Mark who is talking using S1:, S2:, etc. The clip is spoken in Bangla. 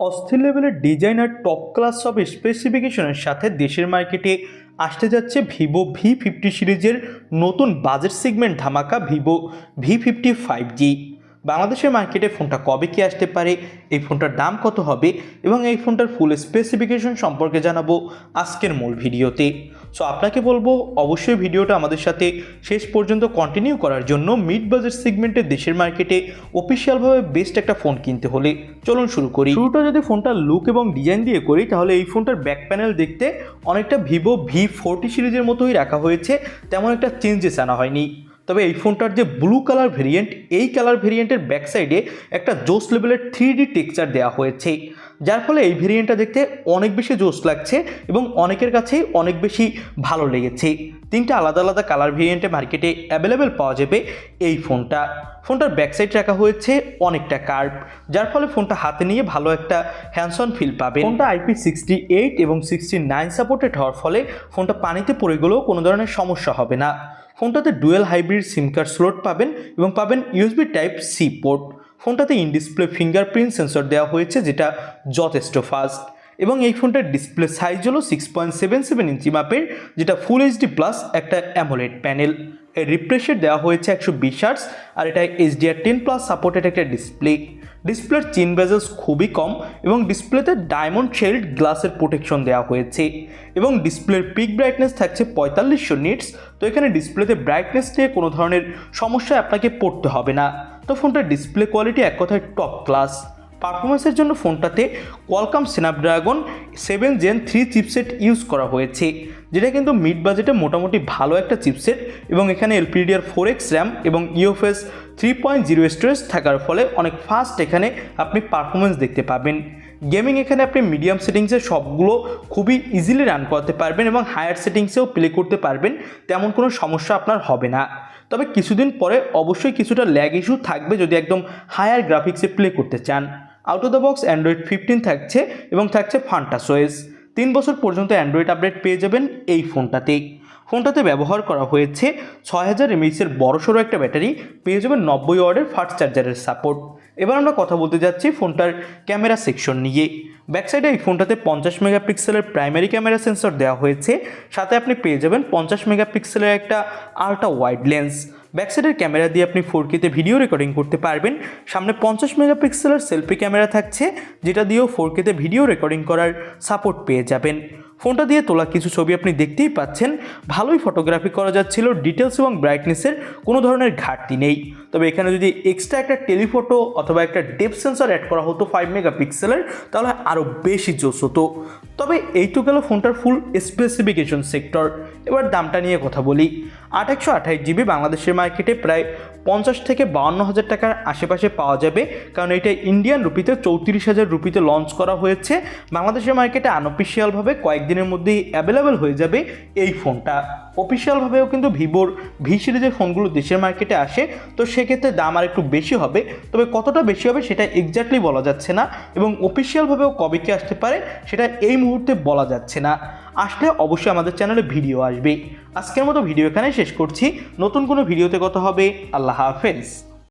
S1: অস্থির লেভেলের ডিজাইনার টপ ক্লাস সব স্পেসিফিকেশনের সাথে দেশের মার্কেটে আসতে যাচ্ছে ভিভো ভি ফিফটি সিরিজের নতুন বাজেট সেগমেন্ট ধামাকা vivo V fifty five G বাংলাদেশের মার্কেটে ফোনটা কবে কি আসতে পারে, এই ফোনটার দাম কত হবে এবং এই ফোনটার ফুল স্পেসিফিকেশন সম্পর্কে জানাব আজকের মূল ভিডিওতে। সো আপনাকে বলব, অবশ্যই ভিডিওটা আমাদের সাথে শেষ পর্যন্ত কন্টিনিউ করার জন্য মিড বাজেট সেগমেন্টে দেশের মার্কেটে অফিসিয়ালভাবে বেস্ট একটা ফোন কিনতে হলে চলুন শুরু করি। শুরুটা যদি ফোনটার লুক এবং ডিজাইন দিয়ে করি, তাহলে এই ফোনটার ব্যাক প্যানেল দেখতে অনেকটা ভিভো ভি ফোরটি সিরিজের মতোই রাখা হয়েছে, তেমন একটা চেঞ্জেস আনা হয়নি। তবে এই ফোনটার যে ব্লু কালার ভেরিয়েন্ট এই কালার ভেরিয়েন্টের ব্যাকসাইডে একটা জোস লেভেলের থ্রি ডি টেক্সচার দেওয়া হয়েছে। যার ফলে এই ভেরিয়েন্টটা দেখতে অনেক বেশি জোস লাগছে এবং অনেকের কাছেই অনেক বেশি ভালো লেগেছে। তিনটা আলাদা আলাদা কালার ভেরিয়েন্টে মার্কেটে অ্যাভেলেবেল পাওয়া যাবে এই ফোনটা। ফোনটার ব্যাক সাইড রাখা হয়েছে অনেকটা কার্ভ যার ফলে ফোনটা হাতে নিয়ে ভালো একটা হ্যান্ডসন ফিল পাবে ফোনটা আইপি সিক্সটি এইট এবং সিক্সটি নাইন সাপোর্টেড হওয়ার ফলে ফোনটা পানিতে পড়ে গেলেও কোনো ধরনের সমস্যা হবে না। ফোনটাতে dual hybrid SIM card slot পাবেন এবং পাবেন ইউএসবি টাইপ সি পোর্ট ফোনটাতে ইন ডিসপ্লে ফিঙ্গারপ্রিন্ট সেন্সর দেওয়া হয়েছে, যেটা যথেষ্ট ফাস্ট এবং এই ফোনটার ডিসপ্লে সাইজ হলো six point seven seven inch মাপের, যেটা ফুল এইচডি প্লাস একটা অ্যামোলেড প্যানেল এর দেওয়া হয়েছে একশো বিশ আর্টস আর এটা এইচডিআর টেন প্লাস সাপোর্টেড একটা ডিসপ্লে ডিসপ্লের চিন বেজেস খুবই কম এবং ডিসপ্লেতে ডায়মন্ড শেল্ড গ্লাসের প্রোটেকশন দেওয়া হয়েছে। এবং ডিসপ্লের পিক ব্রাইটনেস থাকছে পঁয়তাল্লিশশো নিটস তো এখানে ডিসপ্লেতে ব্রাইটনেস নিয়ে কোনো ধরনের সমস্যায় আপনাকে পড়তে হবে না। তো ফোনটার ডিসপ্লে কোয়ালিটি এক কথায় টপ ক্লাস পারফরমেন্সের জন্য ফোনটাতে Qualcomm Snapdragon seven gen three chipset use করা হয়েছে, যেটা কিন্তু মিড বাজেটে মোটামুটি ভালো একটা চিপসেট এবং এখানে এলপিডিআর ফোর এক্স র্যাম এবং UFS three point zero storage থাকার ফলে অনেক ফাস্ট এখানে আপনি পারফরমেন্স দেখতে পাবেন। গেমিং এখানে আপনি মিডিয়াম সেটিংসে সবগুলো খুবই ইজিলি রান করতে পারবেন এবং হায়ার সেটিংসেও প্লে করতে পারবেন, তেমন কোনো সমস্যা আপনার হবে না। তবে কিছুদিন পরে অবশ্যই কিছুটা ল্যাগ ইস্যু থাকবে যদি একদম হায়ার গ্রাফিক্সে প্লে করতে চান। Out of the box Android fifteen থাকছে এবং থাকছে ফান্টাসোয়েস তিন বছর পর্যন্ত অ্যান্ড্রয়েড আপডেট পেয়ে যাবেন এই ফোনটাতে। ফোনটাতে ব্যবহার করা হয়েছে ছয় হাজার এমএইচের বড়সড় একটা ব্যাটারি, পেয়ে যাবেন নব্বই ওয়ার্ডের ফাস্ট চার্জারের সাপোর্ট। এবার আমরা কথা বলতে যাচ্ছি ফোনটার ক্যামেরা সেকশন নিয়ে। ব্যাক সাইডে এই ফোনটাতে পঞ্চাশ মেগাপিক্সেলের প্রাইমারি ক্যামেরা সেন্সর দেওয়া হয়েছে। সাথে আপনি পেয়ে যাবেন পঞ্চাশ মেগাপিক্সেলের একটা আল্ট্রা ওয়াইড লেন্স ব্যাক সাইডের ক্যামেরা দিয়ে আপনি ফোর কেতে ভিডিও রেকর্ডিং করতে পারবেন। সামনে পঞ্চাশ মেগাপিক্সেলের সেলফি ক্যামেরা থাকছে, যেটা দিয়েও ফোর কেতে ভিডিও রেকর্ডিং করার সাপোর্ট পেয়ে যাবেন। ফোনটা দিয়ে তোলা কিছু ছবি আপনি দেখতেই পাচ্ছেন। ভালোই ফটোগ্রাফি করা যাচ্ছিল ডিটেলস এবং ব্রাইটনেসের কোনো ধরনের ঘাটতি নেই। তবে এখানে যদি এক্সট্রা একটা টেলিফটো অথবা একটা ডেপ সেন্সর অ্যাড করা হতো ফাইভ মেগাপিক্সেলের তাহলে আরও বেশি জোস হতো। তবে এইটুকু গেল ফোনটার ফুল স্পেসিফিকেশন সেক্টর এবার দামটা নিয়ে কথা বলি। আট একশো আঠাইশ জিবি বাংলাদেশের মার্কেটে প্রায় পঞ্চাশ থেকে বাউন্ন হাজার টাকার আশেপাশে পাওয়া যাবে, কারণ এটা ইন্ডিয়ান রুপিতে চৌত্রিশ হাজার রুপিতে লঞ্চ করা হয়েছে। বাংলাদেশের মার্কেটে আনঅফিসিয়ালভাবে কয়েকদিনের মধ্যেই অ্যাভেলেবেল হয়ে যাবে এই ফোনটা। অফিসিয়ালভাবেও কিন্তু ভিভোর ভি সিরিজের ফোনগুলো দেশের মার্কেটে আসে, তো সেক্ষেত্রে দাম আর একটু বেশি হবে। তবে কতটা বেশি হবে সেটা এক্স্যাক্টলি বলা যাচ্ছে না এবং অফিসিয়ালভাবেও কবে কি আসতে পারে সেটা এই মুহূর্তে বলা যাচ্ছে না। আসলে অবশ্যই আমাদের চ্যানেলে ভিডিও আসবে। আজকের মতো ভিডিও এখানে শেষ করছি। নতুন কোনো ভিডিওতে কথা হবে। আল্লাহ হাফেজ।